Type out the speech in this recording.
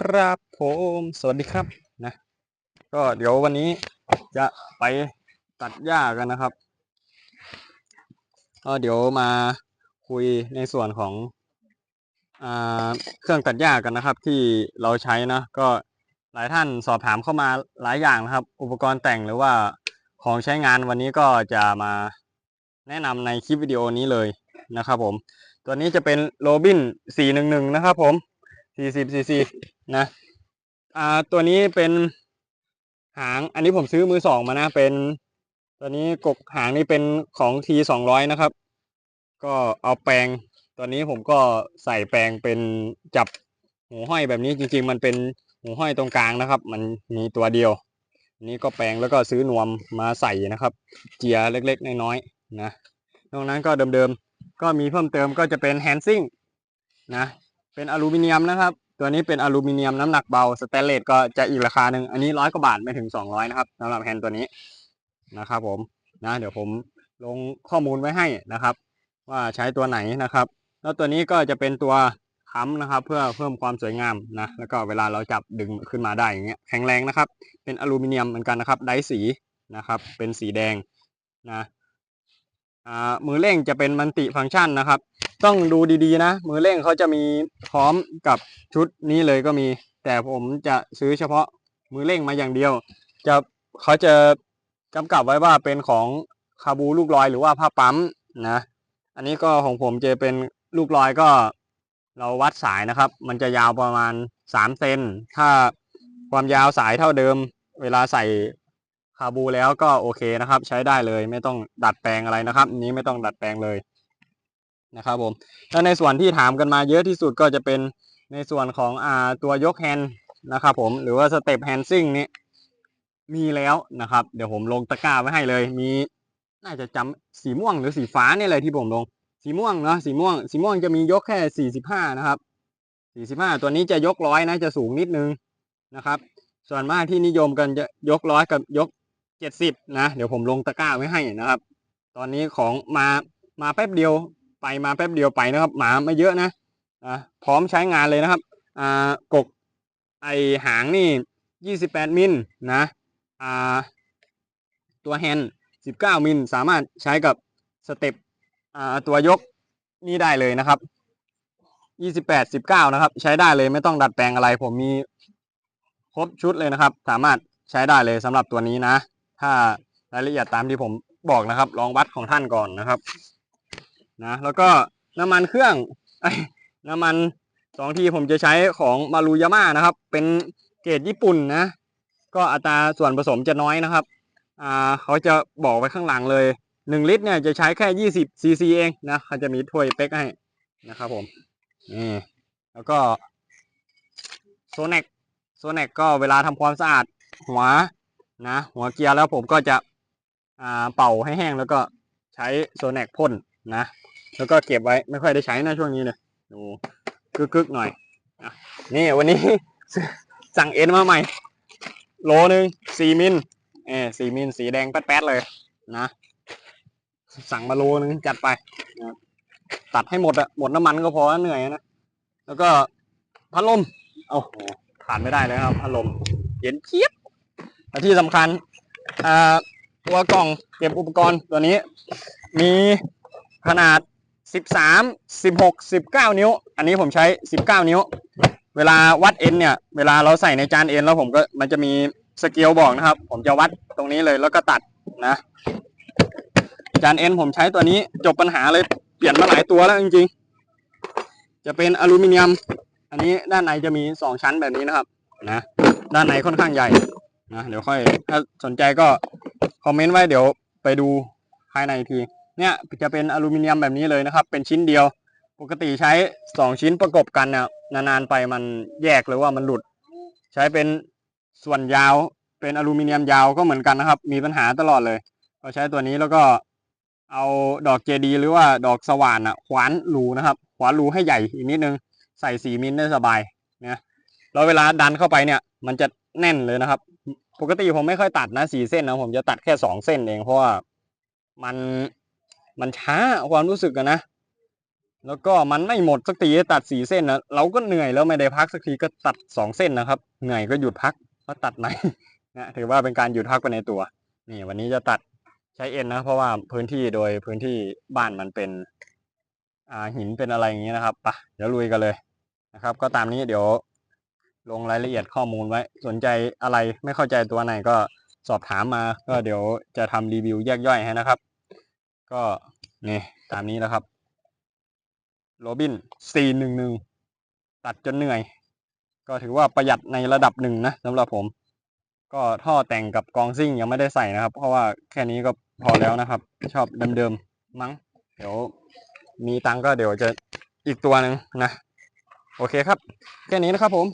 ครับผมสวัสดีครับนะ ก็เดี๋ยววันนี้จะไปตัดหญ้ากันนะครับก็เดี๋ยวมาคุยในส่วนของอเครื่องตัดหญ้ากันนะครับ ที่เราใช้นะก็หลายท่านสอบถามเข้ามาหลายอย่างนะครับ อุปกรณ์แต่งหรือว่าของใช้งานวันนี้ก็จะมาแนะนำในคลิปวิดีโอนี้เลยนะครับผม ตัวนี้จะเป็นโรบิน411 นะครับผม 40 cc นะอ่าตัวนี้เป็นหาง อันนี้ผมซื้อมือสองมานะเป็น ตัวนี้กกหางนี่เป็นของ T 200นะครับ ก็เอาแปลงตัวนี้ผมก็ใส่แปลงเป็นจับหูห้อยแบบนี้จริง ๆ มันเป็นหูห้อยตรงกลางนะครับ มันมีตัวเดียวอันนี้ก็แปลงแล้วก็ซื้อนวมมาใส่นะครับ เจียเล็กๆน้อยๆนะนอกนั้นก็เดิมๆก็มีเพิ่มเติมก็จะเป็นแฮนซิ่งนะ เป็นอลูมิเนียมนะครับ ตัวนี้เป็นอลูมิเนียมน้ำหนักเบาสแตนเลสก็จะอีกราคาหนึ่งอันนี้ร้อยกว่าบาทไม่ถึงสองร้อยนะครับสำหรับแฮนด์ตัวนี้นะครับ ผมนะเดี๋ยวผมลงข้อมูลไว้ให้นะครับ ว่าใช้ตัวไหนนะครับ แล้วตัวนี้ก็จะเป็นตัวค้ำนะครับ เพื่อเพิ่มความสวยงามนะแล้วก็เวลาเราจับดึงขึ้นมาได้อย่างเงี้ยแข็งแรงนะครับ เป็นอลูมิเนียมเหมือนกันนะครับไดสีนะครับ เป็นสีแดงนะอ่ามือเร่งจะเป็นมันติฟังก์ชันนะครับ ต้องดูดีๆนะ มือเร่งเขาจะมีพร้อมกับชุดนี้เลยก็มี แต่ผมจะซื้อเฉพาะมือเร่งมาอย่างเดียว จะเขาจะกำกับไว้ว่าเป็นของคาบูลูกลอยหรือว่าผ้าปั๊มนะ อันนี้ก็ของผมจะเป็นลูกลอยก็เราวัดสายนะครับ มันจะยาวประมาณสามเซนถ้าความยาวสายเท่าเดิม เวลาใส่คาบูแล้วก็โอเคนะครับ ใช้ได้เลยไม่ต้องดัดแปลงอะไรนะครับอันนี้ไม่ต้องดัดแปลงเลย นะครับผมแล้วในส่วนที่ถามกันมาเยอะที่สุดก็จะเป็นในส่วนของอ่าตัวยกแฮนด์นะครับผมหรือว่าสเต็ปแฮนซิ่งนี้มีแล้วนะครับ เดี๋ยวผมลงตะกร้าไว้ให้เลย มีน่าจะจำสีม่วงหรือสีฟ้าเนี่ยเลยที่ผมลง สีม่วงเนาะสีม่วง สีม่วงจะมียกแค่สี่สิบห้านะครับสี่สิบห้าตัวนี้จะยกร้อยนะจะสูงนิดนึงนะครับ ส่วนมากที่นิยมกันจะยกร้อยกับยกเจ็ดสิบนะ เดี๋ยวผมลงตะกร้าไว้ให้นะครับ ตอนนี้ของมามาแป๊บเดียว ไปมาแป๊บเดียวไปนะครับ หมาไม่เยอะนะอะพร้อมใช้งานเลยนะครับอ่ากกไอหางนี่ยี่สิบแปดมิลนะอ่าตัวแฮนด์สิบเก้ามิลสามารถใช้กับสเต็ปอ่าตัวยกนี่ได้เลยนะครับยี่สิบแปดสิบเก้านะครับ ใช้ได้เลยไม่ต้องดัดแปลงอะไร ผมมีครบชุดเลยนะครับ สามารถใช้ได้เลยสำหรับตัวนี้นะ ถ้ารายละเอียดตามที่ผมบอกนะครับ ลองวัดของท่านก่อนนะครับ นะ แล้วก็น้ำมันเครื่องไอ้น้ำมันสองทีผมจะใช้ของมารูยาม่านะครับ เป็นเกรดญี่ปุ่นนะ ก็อัตราส่วนผสมจะน้อยนะครับ อ่าเขาจะบอกไว้ข้างหลังเลยหนึ่งลิตรเนี่ยจะใช้แค่ยี่สิบซีซีเองนะเขาจะมีถ้วยเป๊กให้นะครับผมนี่แล้วก็โซเนกโซเนกก็เวลาทำความสะอาดหัวนะ หัวเกียร์แล้วผมก็จะอ่าเป่าให้แห้งแล้วก็ใช้โซเนกพ่นนะ แล้วก็เก็บไว้ไม่ค่อยได้ใช้นะช่วงนี้เลยดูกึกกึกๆหน่อยนี่วันนี้ สั่งเอ็นมาใหม่ โลหนึ่งสี่มิลเออสี่มิลสีแดงแป๊ดๆเลยนะสั่งมาโลนึงจัดไปนะตัดให้หมดอะหมดน้ำมันก็พอเหนื่อยนะแล้วก็พัดลมโอ้โหขาดไม่ได้เลยครับพัดลมเย็นเจี๊ยบและที่สำคัญอ่าตัวกล่องเก็บอุปกรณ์ตัวนี้ มีขนาด 13 16 19 นิ้ว อันนี้ผมใช้ 19 นิ้ว เวลาวัดเอ็นเนี่ย เวลาเราใส่ในจานเอ็นแล้วผมก็มันจะมีสเกลบอกนะครับ ผมจะวัดตรงนี้เลยแล้วก็ตัดนะ จานเอ็นผมใช้ตัวนี้จบปัญหาเลยเปลี่ยนมาหลายตัวแล้วจริงๆ จะเป็นอลูมิเนียม อันนี้ด้านในจะมีสองชั้นแบบนี้นะครับนะด้านในค่อนข้างใหญ่นะเดี๋ยวค่อยถ้าสนใจก็คอมเมนต์ไว้เดี๋ยวไปดูภายในที เนี่ยจะเป็นอลูมิเนียมแบบนี้เลยนะครับ เป็นชิ้นเดียว ปกติใช้สองชิ้นประกบกันนี่ยนานๆไปมันแยกหรือว่ามันหลุด ใช้เป็นส่วนยาวเป็นอลูมิเนียมยาวก็เหมือนกันนะครับ มีปัญหาตลอดเลยก็ใช้ตัวนี้แล้วก็เอาดอกเจดีหรือว่าดอกสว่านอะขวานรูนะครับ ขวานรูให้ใหญ่อีกนิดนึงใส่สีมิลได้สบายนะแล้วเวลาดันเข้าไปเนี่ย มันจะแน่นเลยนะครับ ปกติผมไม่ค่อยตัดนะสี่เส้นนะผมจะตัดแค่สองเส้นเองเพราะว่ามัน มันช้าความรู้สึกอะนะ แล้วก็มันไม่หมดสักทีตัดสี่เส้นนะเราก็เหนื่อยแล้วไม่ได้พักสักทีก็ตัดสองเส้นนะครับ เหนื่อยก็หยุดพักมาตัดใหม่นะถือว่าเป็นการหยุดพักไปในตัว นี่ วันนี้จะตัดใช้เอ็นนะ เพราะว่าพื้นที่โดยพื้นที่บ้านมันเป็น อ่าหินเป็นอะไรอย่างนี้นะครับปะเดี๋ยวลุยกันเลยนะครับ ก็ตามนี้เดี๋ยวลงรายละเอียดข้อมูลไว้ สนใจอะไรไม่เข้าใจตัวไหนก็สอบถามมา ก็เดี๋ยวจะทำรีวิวแยกย่อยให้นะครับ ก็นี่ตามนี้แล้วครับโรบิน 411 ตัดจนเหนื่อย ก็ถือว่าประหยัดในระดับหนึ่งนะสำหรับผม ก็ท่อแต่งกับกองซิ่งยังไม่ได้ใส่นะครับ เพราะว่าแค่นี้ก็พอแล้วนะครับ ชอบเดิมๆมั้ง เดี๋ยวมีตังก็เดี๋ยวจะอีกตัวหนึ่งนะ โอเคครับ แค่นี้นะครับผม